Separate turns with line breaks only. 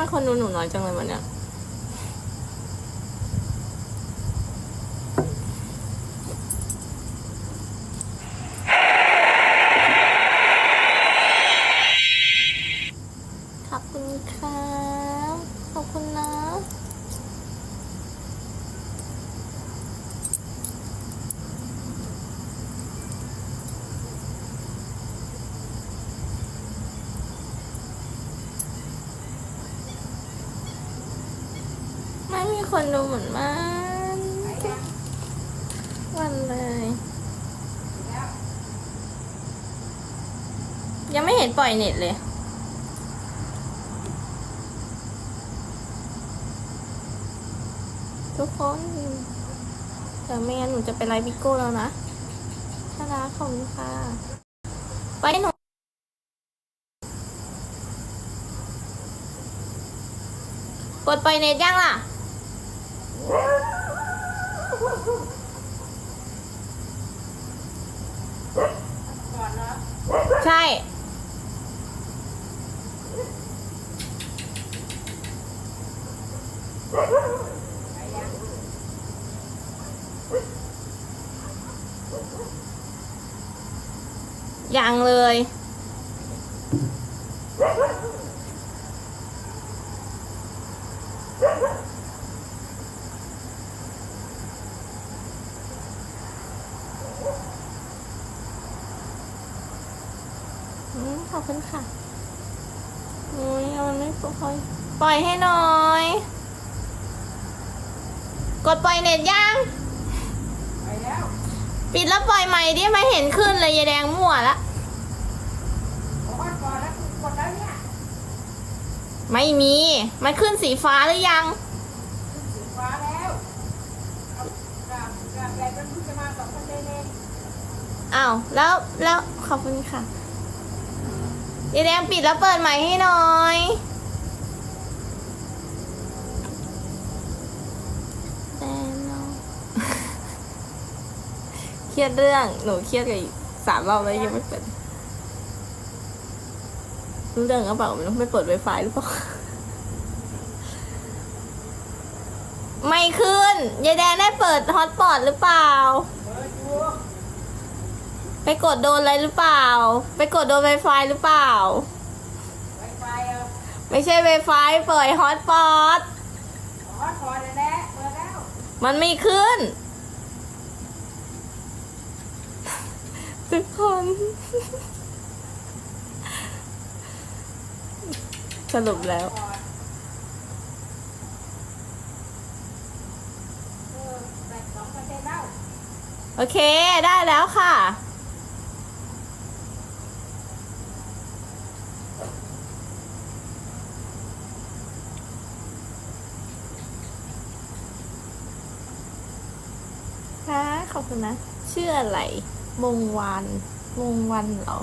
มคนดูหนูน้อยจังเลยวันเนี้ยขอบคุณครับขอบคุณนะ ไมีคนดูเหมือนมันวันเลย ยังไม่เห็นปล่อยเน็ตเลย ทุกคนเดี๋ยวไม่งั้นหนูจะไปไลฟ์บิโก้แล้วนะถ้ารักขอบคุณค่ะ ไปหนูกดปล่อยเน็ตยังล่ะ ใช่ ยังเลย ขอบคุณค่ะโอ้ยเอามันไม่ปล่อย ปล่อยให้หน่อย กดปล่อยเน็ตยัง
ไปแล้ว
ปิดแล้วปล่อยใหม่ดิไม่เห็นขึ้นเลยยายแดงมั่วละ
บอกว่าก่อนแล้วกูกดแล้วเนี่ย
ไม่มี มันขึ้นสีฟ้าหรือยัง
สีฟ้าแล้วเอากราบกราบใหญ่เป็นผู้จะมาสองคนเอง
อ้าวแล้วแล้วขอบคุณค่ะ ยายแดงปิดแล้วเปิดใหม่ให้หน่อยแต่น้องเครียดเรื่องหนูเครียดกับอีกสามรอบแล้วยังไม่เปิดรู้เรื่องกระเปล่าไม่รู้ไม่เปิดไวไฟหรือเปล่า ไม่ขึ้นยายแดงได้เปิดฮอตปอตหรือเปล่า
เปิดอยู่
ไป กดโดนอะไรหรือเปล่า ไปกดโดนไวไฟหรือเปล่า
ไวไฟ
ไม่ใช่ไวไฟเปิดฮอตปอต
ขอถอนเลยแหละเปิดแล้ว
มันไม่ขึ้น ทุกคน สรุปแล้ว โอเค ได้แล้วค่ะ ขอบคุณนะ ชื่ออะไร มงวัน มงวันเหรอ